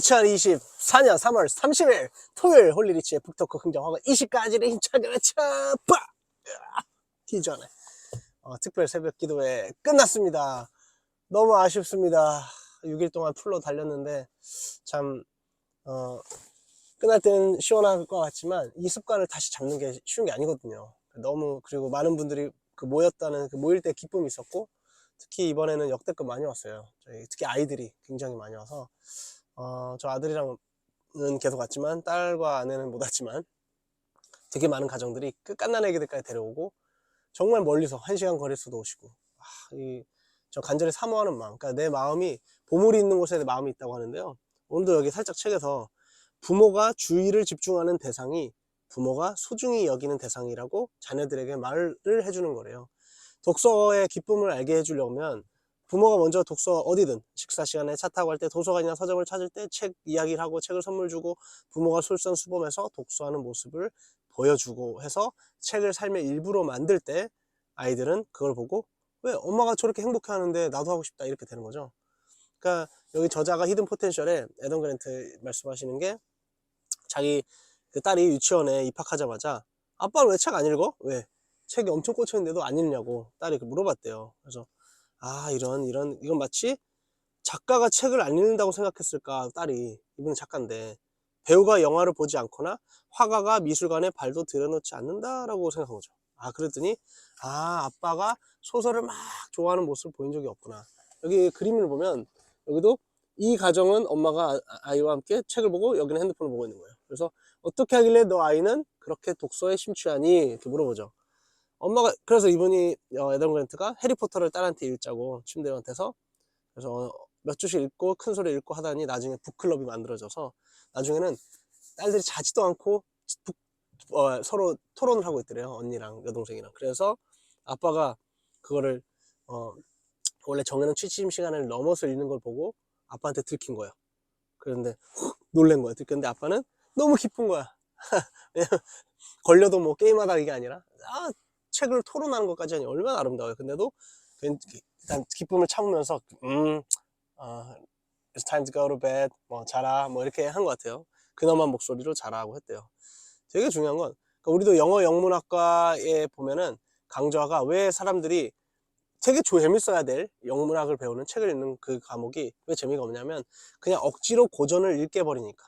2024년 3월 30일 토요일 홀리리치의 북토크 흥정하고 20가지를 힘차게 외쳐 빠! 기전에 어, 특별 새벽 기도회 끝났습니다. 너무 아쉽습니다. 6일 동안 풀로 달렸는데 참 어, 끝날 때는 시원할 것 같지만 이 습관을 다시 잡는 게 쉬운 게 아니거든요. 너무 그리고 많은 분들이 그 모였다는 그 모일 때 기쁨이 있었고 특히 이번에는 역대급 많이 왔어요. 저희 특히 아이들이 굉장히 많이 와서 어, 저 아들이랑은 계속 왔지만 딸과 아내는 못 왔지만 되게 많은 가정들이 끝갓난 애기들까지 데려오고 정말 멀리서 한 시간 거리수도 오시고 아, 이, 저 간절히 사모하는 마음 그러니까 내 마음이 보물이 있는 곳에 내 마음이 있다고 하는데요. 오늘도 여기 살짝 책에서 부모가 주의를 집중하는 대상이 부모가 소중히 여기는 대상이라고 자녀들에게 말을 해주는 거래요. 독서의 기쁨을 알게 해주려면 부모가 먼저 독서 어디든 식사 시간에 차 타고 갈 때 도서관이나 서점을 찾을 때 책 이야기를 하고 책을 선물 주고 부모가 솔선수범해서 독서하는 모습을 보여주고 해서 책을 삶의 일부로 만들 때 아이들은 그걸 보고 왜 엄마가 저렇게 행복해 하는데 나도 하고 싶다 이렇게 되는 거죠. 그러니까 여기 저자가 히든 포텐셜에 에던 그랜트 말씀하시는 게 자기 그 딸이 유치원에 입학하자마자 아빠는 왜 책 안 읽어? 왜? 책이 엄청 꽂혀 있는데도 안 읽냐고 딸이 그 물어봤대요. 그래서 아 이런 이런 이건 마치 작가가 책을 안 읽는다고 생각했을까 딸이. 이분은 작가인데. 배우가 영화를 보지 않거나 화가가 미술관에 발도 들여놓지 않는다라고 생각한 거죠. 아 그랬더니 아 아빠가 소설을 막 좋아하는 모습을 보인 적이 없구나. 여기 그림을 보면 여기도 이 가정은 엄마가 아- 아이와 함께 책을 보고 여기는 핸드폰을 보고 있는 거예요. 그래서 어떻게 하길래 너 아이는 그렇게 독서에 심취하니? 이렇게 물어보죠 엄마가 그래서 이분이 어, 에던 그랜트가 해리포터를 딸한테 읽자고 침대한테서 그래서 어, 몇 주씩 읽고 큰 소리 읽고 하다니 나중에 북클럽이 만들어져서 나중에는 딸들이 자지도 않고 북- 어, 서로 토론을 하고 있더래요 언니랑 여동생이랑. 그래서 아빠가 그거를 어, 원래 정해놓은 취침 시간을 넘어서 읽는 걸 보고 아빠한테 들킨 거예요. 그런데 훅 놀란 거야. 들켰는데 아빠는 너무 기쁜 거야. 걸려도 뭐 게임하다 이게 아니라 아 책을 토론하는 것까지 는 얼마나 아름다워요. 근데도 그- 일단 기쁨을 참으면서 음, 어, it's time to go to bed, 뭐 자라, 뭐 이렇게 한 것 같아요. 근엄한 목소리로 자라고 했대요. 되게 중요한 건 그러니까 우리도 영어 영문학과에 보면은 강좌가 왜 사람들이 되게 조- 재밌어야 될 영문학을 배우는 책을 읽는 그 과목이 왜 재미가 없냐면 그냥 억지로 고전을 읽게 버리니까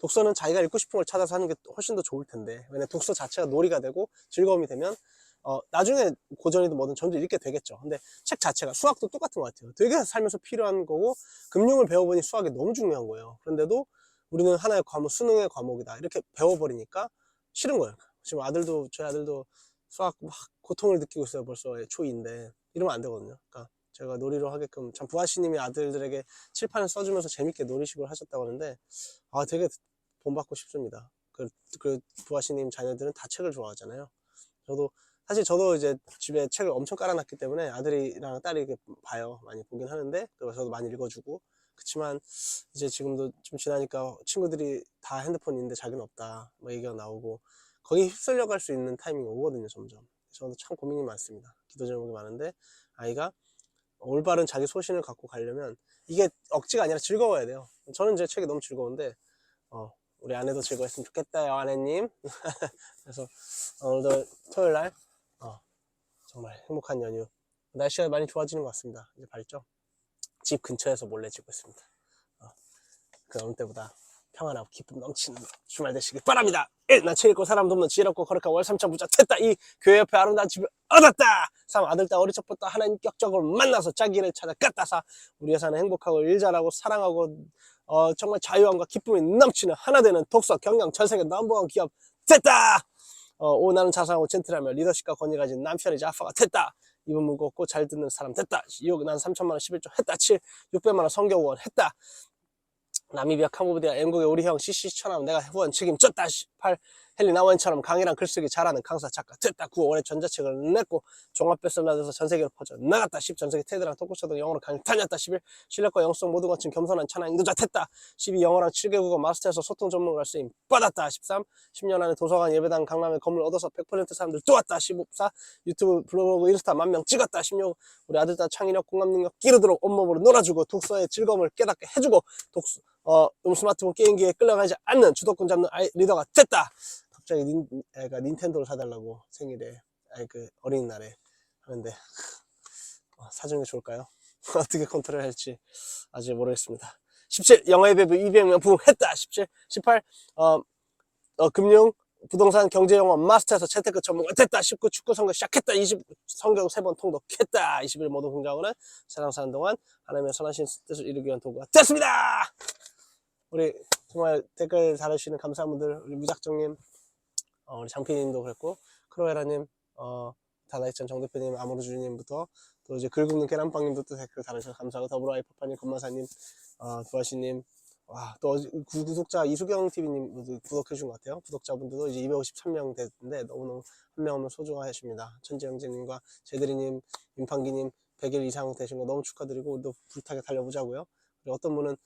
독서는 자기가 읽고 싶은 걸 찾아서 하는 게 훨씬 더 좋을 텐데 왜냐 독서 자체가 놀이가 되고 즐거움이 되면 어, 나중에 고전이든 뭐든 점점 읽게 되겠죠. 근데 책 자체가 수학도 똑같은 것 같아요. 되게 살면서 필요한 거고 금융을 배워보니 수학이 너무 중요한 거예요. 그런데도 우리는 하나의 과목, 수능의 과목이다. 이렇게 배워버리니까 싫은 거예요. 지금 아들도, 저희 아들도 수학 막 고통을 느끼고 있어요. 벌써 초2인데. 이러면 안 되거든요. 그러니까 제가 놀이로 하게끔 참 부하시님이 아들들에게 칠판을 써주면서 재밌게 놀이식으로 하셨다고 하는데 아 되게 본받고 싶습니다. 그, 그 부하시님 자녀들은 다 책을 좋아하잖아요. 저도 사실 저도 이제 집에 책을 엄청 깔아놨기 때문에 아들이랑 딸이 이렇게 봐요. 많이 보긴 하는데, 그래서 저도 많이 읽어주고. 그치만, 이제 지금도 좀 지나니까 친구들이 다 핸드폰 있는데 자기는 없다. 뭐 얘기가 나오고, 거기 휩쓸려 갈 수 있는 타이밍이 오거든요, 점점. 저는 참 고민이 많습니다. 기도 제목이 많은데, 아이가 올바른 자기 소신을 갖고 가려면, 이게 억지가 아니라 즐거워야 돼요. 저는 제 책이 너무 즐거운데, 어, 우리 아내도 즐거웠으면 좋겠다 요, 아내님. 그래서 오늘도 토요일 날 어, 정말 행복한 연휴. 날씨가 많이 좋아지는 것 같습니다. 이제 밝죠? 집 근처에서 몰래 찍고 있습니다. 어, 그 어느 때보다 평안하고 기쁨 넘치는 주말 되시길 바랍니다. 1. 난 책읽고 사람도 없는 지혜롭고 거룩한 월삼천 부자 됐다. 2. 교회 옆에 아름다운 집을 얻었다. 3. 아들, 딸, 어릴 적부터 하나님 격적으로 만나서 자기를 찾아 깠다. 4. 우리 회사는 행복하고 일 잘하고 사랑하고 어, 정말 자유함과 기쁨이 넘치는 하나 되는 독서, 경영, 전 세계 넘버원 기업 됐다. 어, 오 나는 자상하고 젠틀하며 리더십과 권위 가진 남편이자 아빠가 됐다. 입은 무겁고 잘 듣는 사람 됐다. 6. 난 3천만 원 11조 했다. 7. 600만 원 성교 원 했다. 나미비아 캄보디아 앵국의 우리 형 CC 천함 내가 후원 책임졌다. 8 헬리나 원처럼 강의랑 글쓰기 잘하는 강사 작가 됐다 9 올해 전자책을 냈고 종합 베스트셀러에서 전 세계로 퍼져 나갔다. 10 전세계 테드랑 토크쇼 등 영어로 강의 다녔다. 11 실력과 영성 모두 갖춘 겸손한 찬양 인도자 됐다. 12 영어랑 7개 국어 마스터에서 소통 전문가를 쓰임 받았다. 13 10년 안에 도서관 예배당 강남에 건물 얻어서 100% 사람들 또 왔다. 15 4 유튜브 블로그 인스타 만 명 찍었다. 16 우리 아들 딸 창의력 공감 능력 끼르도록 온몸으로 놀아주고 독서의 즐거움을 깨닫게 해주고 독서 어, 음, 스마트폰 게임기에 끌려가지 않는 주도권 잡는 아이 리더가 됐다. 갑자기 닌, 애가 닌텐도를 사달라고 생일에, 아니 그 어린이날에 하는데 어, 사주는 게 좋을까요? 어떻게 컨트롤 할지 아직 모르겠습니다. 17 영어의 배부 200명 부흥했다. 17 18 어, 어, 금융 부동산 경제 영어 마스터에서 채테크 전문가 됐다. 19 축구 성경 시작했다. 20 성경 세 번 통독했다. 21 모든 공장원은 세상 사는 동안 하나님의 선하신 뜻을 이루기 위한 도구가 됐습니다. 우리 정말 댓글 달아주시는 감사한 분들 우리 무작정님 어, 우리 장피님도 그랬고 크로에라님 어, 다다이천 정대표님 아모르주님부터 또 이제 글 굽는 계란빵님도 또 댓글 달아주셔서 감사하고 더불어 아이파파님 건마사님 어, 두아씨님 와, 또 어제 구- 구독자 이수경 TV님 구독해 주신 것 같아요. 구독자분들도 이제 253명 됐는데 너무너무 한명 하면 소중하십니다. 천재 형제님과 제드리님, 임판기님 100일 이상 되신 거 너무 축하드리고 우리도 불타게 달려보자고요. 그리고 어떤 분은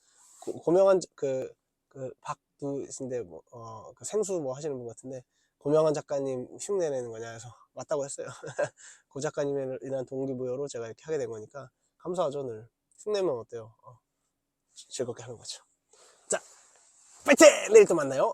고, 고명한 자- 그, 그 박두신데 뭐, 어, 그 생수 뭐 하시는 분 같은데 고명한 작가님 흉내 내는 거냐 해서 맞다고 했어요. 고 작가님에 인한 동기부여로 제가 이렇게 하게 된 거니까 감사하죠 늘. 흉내면 어때요? 어, 즐겁게 하는 거죠. 자, 파이팅! 내일 또 만나요.